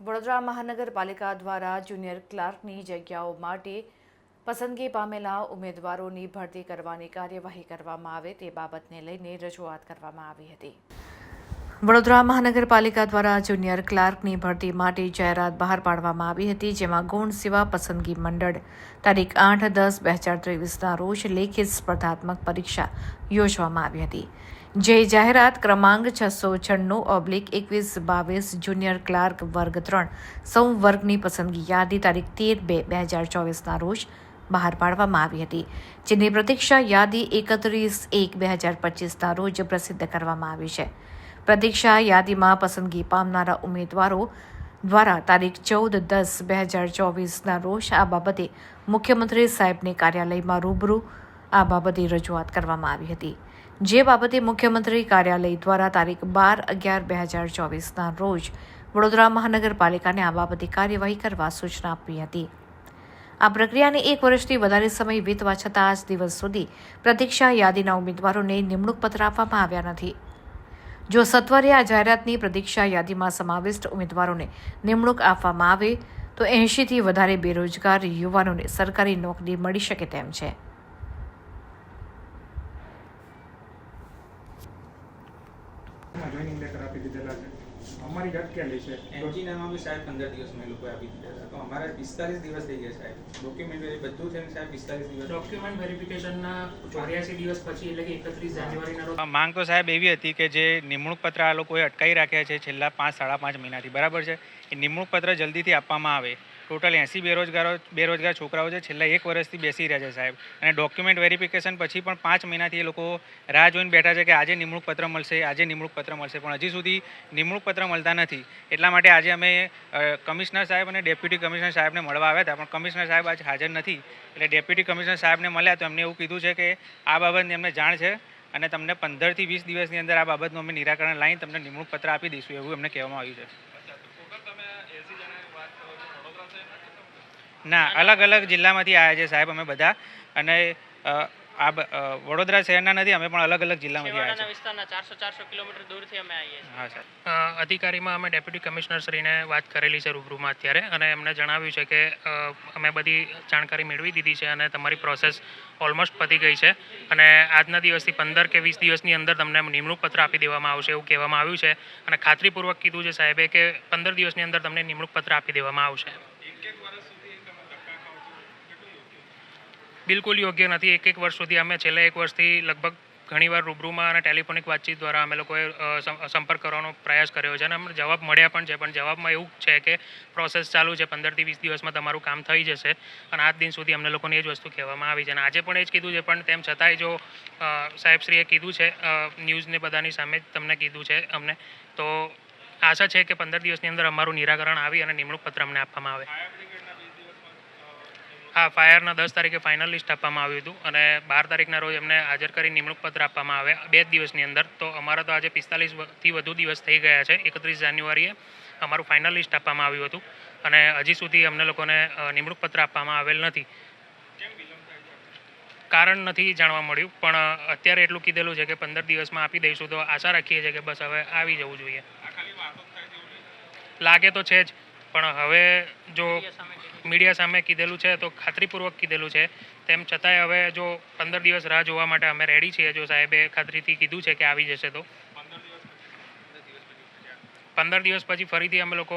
વડોદરા મહાનગરપાલિકા દ્વારા જુનિયર ક્લાર્કની જગ્યાઓ માટે પસંદગી પામેલા ઉમેદવારોની ભરતી કરવાની કાર્યવાહી કરવામાં આવે તે બાબતને લઈને રજૂઆત કરવામાં આવી હતી. વડોદરા મહાનગરપાલિકા દ્વારા જુનિયર ક્લાર્કની ભરતી માટે જાહેરાત બહાર પાડવામાં આવી હતી, જેમાં ગૌણ સેવા પસંદગી મંડળ, તારીખ આઠ દસ બે હજાર ત્રેવીસના રોજ લેખિત સ્પર્ધાત્મક પરીક્ષા યોજવામાં આવી હતી. જે જાહેરાત ક્રમાંક છસો છન્નું ઓબ્લિક એકવીસ બાવીસ જુનિયર ક્લાર્ક વર્ગ ત્રણ સૌ વર્ગની પસંદગી યાદી તારીખ તેર બે બે હજાર ચોવીસના રોજ બહાર પાડવામાં આવી હતી, જેની પ્રતીક્ષા યાદી એકત્રીસ એક બે હજાર પચીસના રોજ પ્રસિદ્ધ કરવામાં આવી છે. પ્રતીક્ષા યાદીમાં પસંદગી પામનારા ઉમેદવારો દ્વારા તારીખ ચૌદ દસ બે હજાર ચોવીસના રોજ આ બાબતે મુખ્યમંત્રી સાહેબને કાર્યાલયમાં રૂબરૂ આ બાબતે રજૂઆત કરવામાં આવી હતી. જે બાબતે મુખ્યમંત્રી કાર્યાલય દ્વારા તારીખ બાર અગિયાર બે હજાર ચોવીસના રોજ વડોદરા મહાનગરપાલિકાને આ બાબતે કાર્યવાહી કરવા સૂચના આપી હતી. આ પ્રક્રિયાને એક વર્ષથી વધારે સમય વીતવા છતાં આજ દિવસ સુધી પ્રતીક્ષા યાદીના ઉમેદવારોને નિમણૂક પત્ર આપવામાં આવ્યા નથી. જો સત્વરે આ જાહેરાતની પ્રતીક્ષા યાદીમાં સમાવિષ્ટ ઉમેદવારોને નિમણૂક આપવામાં આવે, તો એંશીથી વધારે બેરોજગાર યુવાનોને સરકારી નોકરી મળી શકે તેમ છે. જોઈનિંગ લેટર આપી દીધેલા છે. અમારી અટકેલી છે? એન્જિનિયરમાં બી સાહેબ પંદર દિવસમાં એ લોકો આપી દીધા હતા. તો અમારે પિસ્તાલીસ દિવસ થઈ ગયા સાહેબ. ડોક્યુમેન્ટ બધું થઈને સાહેબ પિસ્તાલીસ દિવસ. ડોક્યુમેન્ટ વેરિફિકેશનના ચોર્યાસી દિવસ પછી એટલે કે એકત્રીસ જાન્યુઆરીના રોજ. માંગ તો સાહેબ એવી હતી કે જે નિમણૂક પત્ર આ લોકોએ અટકાવી રાખ્યા છે છેલ્લા પાંચ સાડા પાંચ મહિનાથી. બરાબર છે? એ નિમણૂક પત્ર જલ્દીથી આપવામાં આવે. ટોટલ એંસી બેરોજગારો બેરોજગાર છોકરાઓ છે છેલ્લા એક વર્ષથી બેસી રહ્યા છે સાહેબ. અને ડોક્યુમેન્ટ વેરિફિકેશન પછી પણ પાંચ મહિનાથી એ લોકો રાહ જોઈને બેઠા છે કે આજે નિમણૂક પત્ર મળશે આજે નિમણૂક પત્ર મળશે. પણ હજી સુધી નિમણૂક પત્ર મળતા નથી. એટલા માટે આજે અમે કમિશનર સાહેબ અને ડેપ્યુટી કમિશનર સાહેબને મળવા આવ્યા હતા. પણ કમિશનર સાહેબ આજે હાજર નથી. એટલે ડેપ્યુટી કમિશનર સાહેબને મળ્યા તો એમને એવું કીધું છે કે આ બાબતની અમને જાણ છે અને તમને પંદરથી વીસ દિવસની અંદર આ બાબતનું અમે નિરાકરણ લાવીને તમને નિમણૂક પત્ર આપી દઈશું એવું એમને કહેવામાં આવ્યું છે. ના અલગ અલગ જિલ્લામાંથી આવ્યા છે સાહેબ અમે બધા. અને આ બ- વડોદરા શહેરના નથી અમે પણ અલગ અલગ જિલ્લામાંથી આવ્યા છીએ. વિસ્તારના ચારસો ચારસો કિલોમીટર દૂરથી અમે આવીએ છીએ. હા સર અધિકારીમાં અમે ડેપ્યુટી કમિશનર શ્રીને વાત કરેલી છે રૂબરૂમાં અત્યારે અને એમને જણાવ્યું છે કે અમે બધી જાણકારી મેળવી દીધી છે અને તમારી પ્રોસેસ ઓલમોસ્ટ પતી ગઈ છે. અને આજના દિવસથી પંદર કે વીસ દિવસની અંદર તમને નિમણૂક પત્ર આપી દેવામાં આવશે એવું કહેવામાં આવ્યું છે. અને ખાતરીપૂર્વક કીધું છે સાહેબે કે પંદર દિવસની અંદર તમને નિમણૂક પત્ર આપી દેવામાં આવશે. બિલકુલ યોગ્ય નથી. એક એક વર્ષ સુધી અમે છેલ્લા એક વર્ષથી લગભગ ઘણીવાર રૂબરૂમાં અને ટેલિફોનિક વાતચીત દ્વારા અમે લોકોએ સંપર્ક કરવાનો પ્રયાસ કર્યો છે અને અમને જવાબ મળ્યા પણ છે. પણ જવાબમાં એવું છે કે પ્રોસેસ ચાલુ છે. પંદરથી વીસ દિવસમાં તમારું કામ થઈ જશે અને આજ દિન સુધી અમને લોકોને એ જ વસ્તુ કહેવામાં આવી છે. અને આજે પણ એ જ કીધું છે. પણ તેમ છતાંય જો સાહેબશ્રીએ કીધું છે ન્યૂઝને બધાની સામે જ તમને કીધું છે અમને, તો આશા છે કે પંદર દિવસની અંદર અમારું નિરાકરણ આવી અને નિમણૂક પત્ર અમને આપવામાં આવે. હા ફાયરના દસ તારીખે ફાઇનલ લિસ્ટ આપવામાં આવ્યું હતું અને બાર તારીખના રોજ એમને હાજર કરી નિમણૂક પત્ર આપવામાં આવે બે દિવસની અંદર. તો અમારા તો આજે પિસ્તાલીસથી વધુ દિવસ થઈ ગયા છે. એકત્રીસ જાન્યુઆરીએ અમારું ફાઇનલ લિસ્ટ આપવામાં આવ્યું હતું અને હજી સુધી અમને લોકોને નિમણૂક પત્ર આપવામાં આવેલ નથી. કારણ નથી જાણવા મળ્યું, પણ અત્યારે એટલું કીધેલું છે કે પંદર દિવસમાં આપી દઈશું તો આશા રાખીએ છીએ કે બસ હવે આવી જવું જોઈએ. લાગે તો છે જ. પણ હવે જો મીડિયા સામે કીધેલું છે તો ખાતરીપૂર્વક કીધેલું છે. તેમ છતાંય હવે જો પંદર દિવસ રાહ જોવા માટે અમે રેડી છીએ જો સાહેબે ખાતરીથી કીધું છે કે આવી જશે તો. પંદર દિવસ પછી ફરીથી અમે લોકો